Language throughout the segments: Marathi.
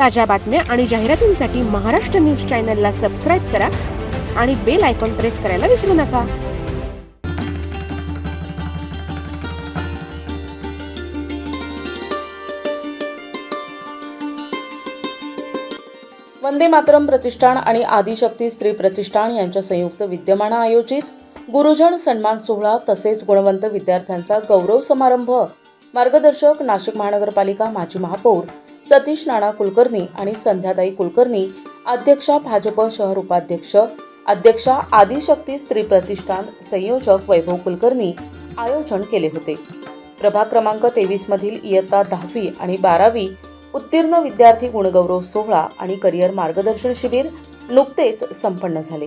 ताज्या बातम्या आणि जाहिरातींसाठी महाराष्ट्र न्यूज चॅनलला सबस्क्राईब करा आणि बेल आयकॉन प्रेस करायला विसरू नका. वंदे मातरम प्रतिष्ठान आणि आदिशक्ती स्त्री प्रतिष्ठान यांच्या संयुक्त विद्यमानं आयोजित गुरुजन सन्मान सोहळा तसेच गुणवंत विद्यार्थ्यांचा गौरव समारंभ. मार्गदर्शक नाशिक महानगरपालिका माजी महापौर सतीश नाना कुलकर्णी आणि संध्याताई कुलकर्णी अध्यक्षा भाजप शहर उपाध्यक्ष अध्यक्षा आदिशक्ती स्त्री प्रतिष्ठान संयोजक वैभव कुलकर्णी आयोजन केले होते. प्रभाग क्रमांक तेवीस मधील इयत्ता दहावी आणि बारावी उत्तीर्ण विद्यार्थी गुणगौरव सोहळा आणि करिअर मार्गदर्शन शिबिर नुकतेच संपन्न झाले.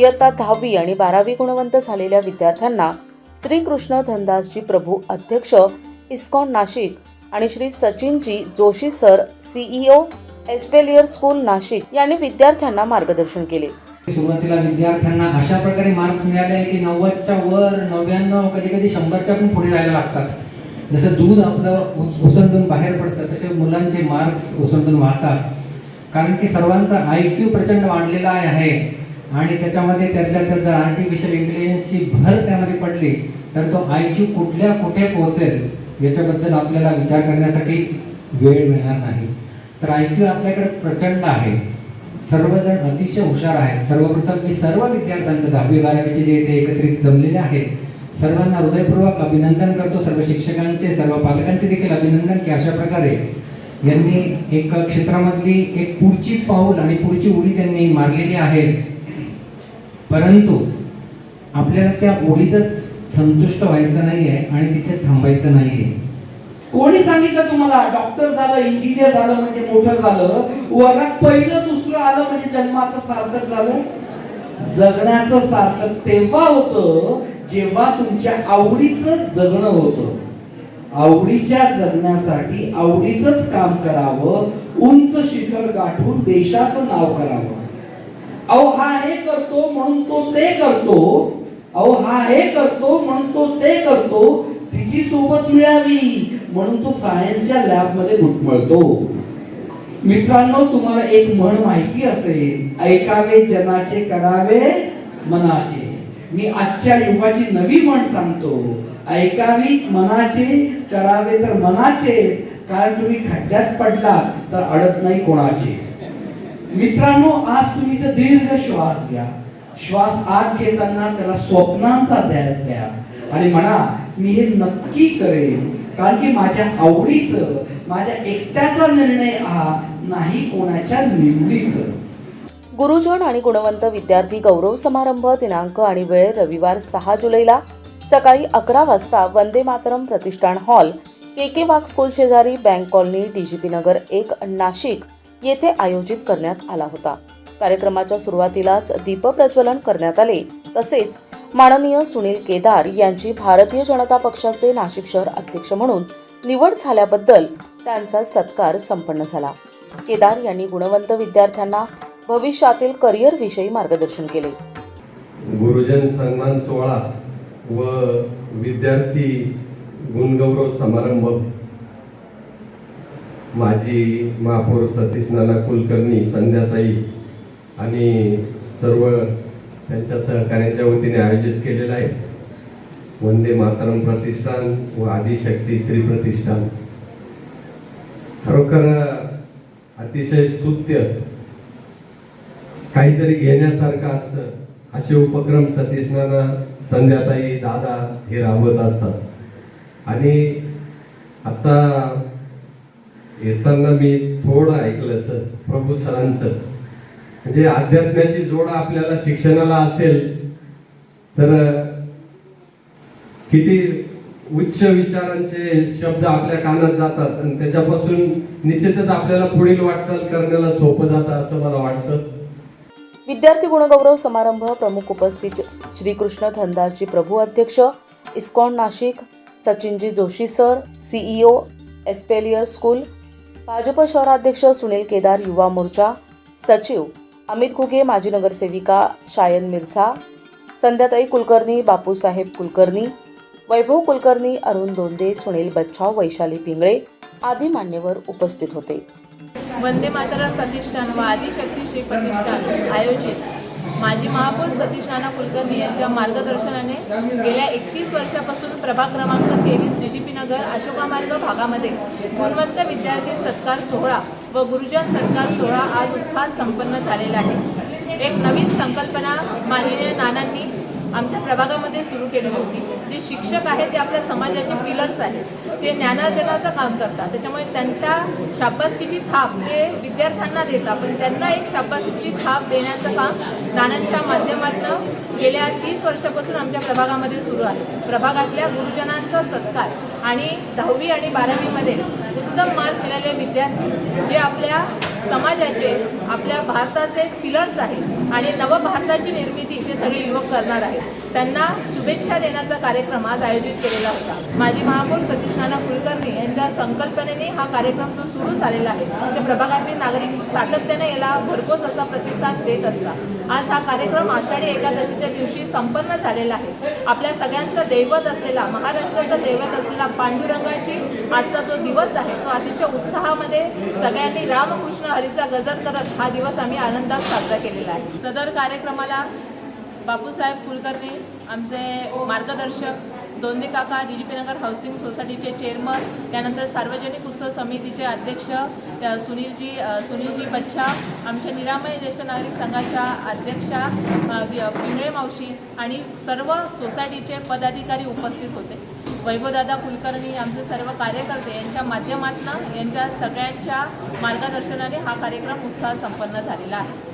इयत्ता दहावी आणि बारावी गुणवंत झालेल्या विद्यार्थ्यांना श्रीकृष्ण धनदासजी प्रभू अध्यक्ष इस्कॉन नाशिक आणि Shri Sachinji Joshi sir CEO Espalier school Nashik यांनी विद्यार्थ्यांना मार्गदर्शन केले. सुरुवातीला विद्यार्थ्यांना अशा प्रकारे मार्क्स मिळाले की नव्वदच्या वर नव्याण्णव कधी कधी शंभरच्या पण पुढे जायला लागतात. जसं दूध आपलं उसंडून बाहेर पडतं तसे मुलांचे मार्क्स उसंडून वाहतात कारण की सर्वांचा आय क्यू प्रचंड वाढलेला आहे. आणि त्याच्यामध्ये त्यातल्या त्यात जर आर्टिफिशियल इंटेलिजन्सची भर त्यामध्ये पडली तर तो आय क्यू कुठल्या कुठे पोहोचेल याच्याबद्दल आपल्याला विचार करण्यासाठी वेळ मिळणार नाही. तर आय क्यू आपल्याकडे प्रचंड आहे. सर्वजण अतिशय हुशार आहेत. सर्वप्रथम मी सर्व विद्यार्थ्यांचं दहावी बारावीचे जे इथे एकत्रित जमलेले आहेत सर्वांना हृदयपूर्वक अभिनंदन करतो. सर्व शिक्षकांचे सर्व पालकांचे देखील अभिनंदन की अशा प्रकारे यांनी एक क्षेत्रामधली एक पुढची पाऊल आणि पुढची उडी त्यांनी मारलेली आहे. परंतु आपल्याला त्या उडीतच संतुष्ट व्हायचं नाहीये आणि तिथेच थांबायचं नाहीये. कोणी सांगितलं तुम्हाला? डॉक्टर झालं इंजिनियर झालं म्हणजे मोठं झालं. वर्गात पहिलं दुसरं आलं म्हणजे जन्माचं सार्थक झालं? जगण्याचं सार्थक तेव्हा होतं जेव्हा तुमच्या आवडीचं जगणं होतं. आवडीच्या जगण्यासाठी आवडीचंच काम करावं उंच शिखर गाठून देशाचं नाव करावं. अहो हा हे करतो म्हणून तो ते करतो. अहो हा हे करतो म्हणून तो ते करतो. तिची सोबत मिळावी म्हणून तो सायन्सच्या लॅबमध्ये घुटमळतो. मित्रांनो तुम्हाला एक म्हण माहिती असेल. ऐकावे जनाचे करावे मनाचे. मी आजच्या युगाची नवी म्हण सांगतो. ऐकावी मनाचे करावे तर मनाचे कारण तुम्ही खड्ड्यात पडला तर अडत नाही कोणाचे मित्रांनो आज तुम्ही तर दीर्घ श्वास घ्या. श्वास आत घेताना त्याला स्वप्नांचा ध्यास द्या. आणि म्हणा मी हे नक्की करेन. कारण की माझ्या आवडीचं माझ्या एकट्याचा निर्णय हा नाही कोणाच्या निवडीचं. गुरुजन आणि गुणवंत विद्यार्थी गौरव समारंभ दिनांक आणि वेळ रविवार सहा जुलैला सकाळी अकरा वाजता Vande Mataram Pratishthan hall K K Wagh school शेजारी बँक कॉलनी डीजीपी नगर एक नाशिक. येथे आयोजित करण्यात आला होता. कार्यक्रमाच्या सुरुवातीलाच दीपप्रज्वलन करण्यात आले. तसेच माननीय सुनील केदार यांची भारतीय जनता पक्षाचे नाशिक शहर अध्यक्ष म्हणून निवड झाल्याबद्दल त्यांचा सत्कार संपन्न झाला. केदार यांनी गुणवंत विद्यार्थ्यांना भविष्यातील करिअर विषयी मार्गदर्शन केले. गुरुजन सन्मान सोहळा व विद्यार्थी गुणगौरव समारंभ माजी महापौर सतीश नाना कुलकर्णी संध्याताई आणि सर्व त्यांच्या सहकार्यांच्या वतीने आयोजित केलेला आहे. वंदे मातरम प्रतिष्ठान व आदिशक्ती श्री प्रतिष्ठान. खरोखर अतिशय स्तुत्य. काहीतरी घेण्यासारखं असतं. असे उपक्रम सतीश नाना संध्याताई दादा हे राबवत असतात. आणि आता येताना मी थोडं ऐकलं सर. प्रभू सरांचं. म्हणजे अध्यात्माची जोड आपल्याला शिक्षणाला असेल तर किती उच्च विचारांचे शब्द आपल्या कानात जातात आणि त्याच्यापासून निश्चितच आपल्याला पुढील वाटचाल करण्याला सोपं जातं असं मला वाटतं. विद्यार्थी गुणगौरव समारंभ प्रमुख उपस्थित श्रीकृष्ण धंदाजी प्रभू अध्यक्ष ISKCON Nashik Sachinji Joshi sir CEO Espalier school Bhajap शहराध्यक्ष सुनील केदार युवा मोर्चा सचिव अमित घुगे माजी नगरसेविका शायन मिर्झा संध्याताई कुलकर्णी बापूसाहेब कुलकर्णी वैभव कुलकर्णी अरुण दोंदे सुनील बच्छाव वैशाली पिंगळे आदी मान्यवर उपस्थित होते. वंदे मातरम प्रतिष्ठान व आदिशक्ती श्री प्रतिष्ठान आयोजित माजी महापौर सतीश राणा कुलकर्णी यांच्या मार्गदर्शनाने गेल्या एकतीस वर्षापासून प्रभाग क्रमांक तेवीस डीजीपी नगर अशोका मार्ग भागामध्ये गुणवंत विद्यार्थी सत्कार सोहळा व गुरुजन सत्कार सोहळा आज उत्साहात संपन्न झालेला आहे. एक नवीन संकल्पना माननीय नानांनी आमच्या प्रभागामध्ये सुरू केली होती. जे शिक्षक आहेत ते आपल्या समाजाचे पिलर्स आहेत. ते ज्ञानार्जनाचं काम करतात. त्याच्यामुळे त्यांच्या शाबासकीची थाप ते विद्यार्थ्यांना देतात. पण त्यांना एक शाबासकीची थाप देण्याचं काम नानांच्या माध्यमातून गेल्या तीस वर्षापासून आमच्या प्रभागामध्ये सुरू आहे. प्रभागातल्या गुरुजनांचा सत्कार आणि दहावी आणि बारावीमध्ये उत्तम मार्क मिळालेले विद्यार्थी जे आपल्या समाजाचे आपल्या भारताचे पिलर्स आहेत आणि नवभारताची निर्मिती ते सगळे युवक करणार आहेत. त्यांना शुभेच्छा देण्याचा कार्यक्रम आज आयोजित केलेला होता. माजी महापौर सतीश नाना कुलकर्णी यांच्या संकल्पनेने हा कार्यक्रम जो सुरू झालेला आहे ते प्रभागातील नागरिक सातत्याने याला भरघोस असा प्रतिसाद देत असतात. आज हा कार्यक्रम आषाढी एकादशीच्या दिवशी संपन्न झालेला आहे. आपल्या सगळ्यांचं दैवत असलेला महाराष्ट्राचा दैवत असलेला पांडुरंगाची आजचा जो दिवस आहे तो अतिशय उत्साहामध्ये सगळ्यांनी रामकृष्ण हरीचा गजर करत हा दिवस आम्ही आनंदात साजरा केलेला आहे. सदर कार्यक्रमाला बापूसाहेब कुलकर्णी आमचे मार्गदर्शक दोन्ही काका D G P Nagar housing सोसायटीचे चेअरमन त्यानंतर सार्वजनिक उत्सव समितीचे अध्यक्ष सुनीलजी सुनीलजी बच्छा आमच्या निरामय ज्येष्ठ नागरिक संघाच्या अध्यक्षा पिंगळे मावशी आणि सर्व सोसायटीचे पदाधिकारी उपस्थित होते. वैभवदादा कुलकर्णी आमचे सर्व कार्यकर्ते यांच्या माध्यमातून यांच्या सगळ्यांच्या मार्गदर्शनाने हा कार्यक्रम उत्साहात संपन्न झालेला आहे.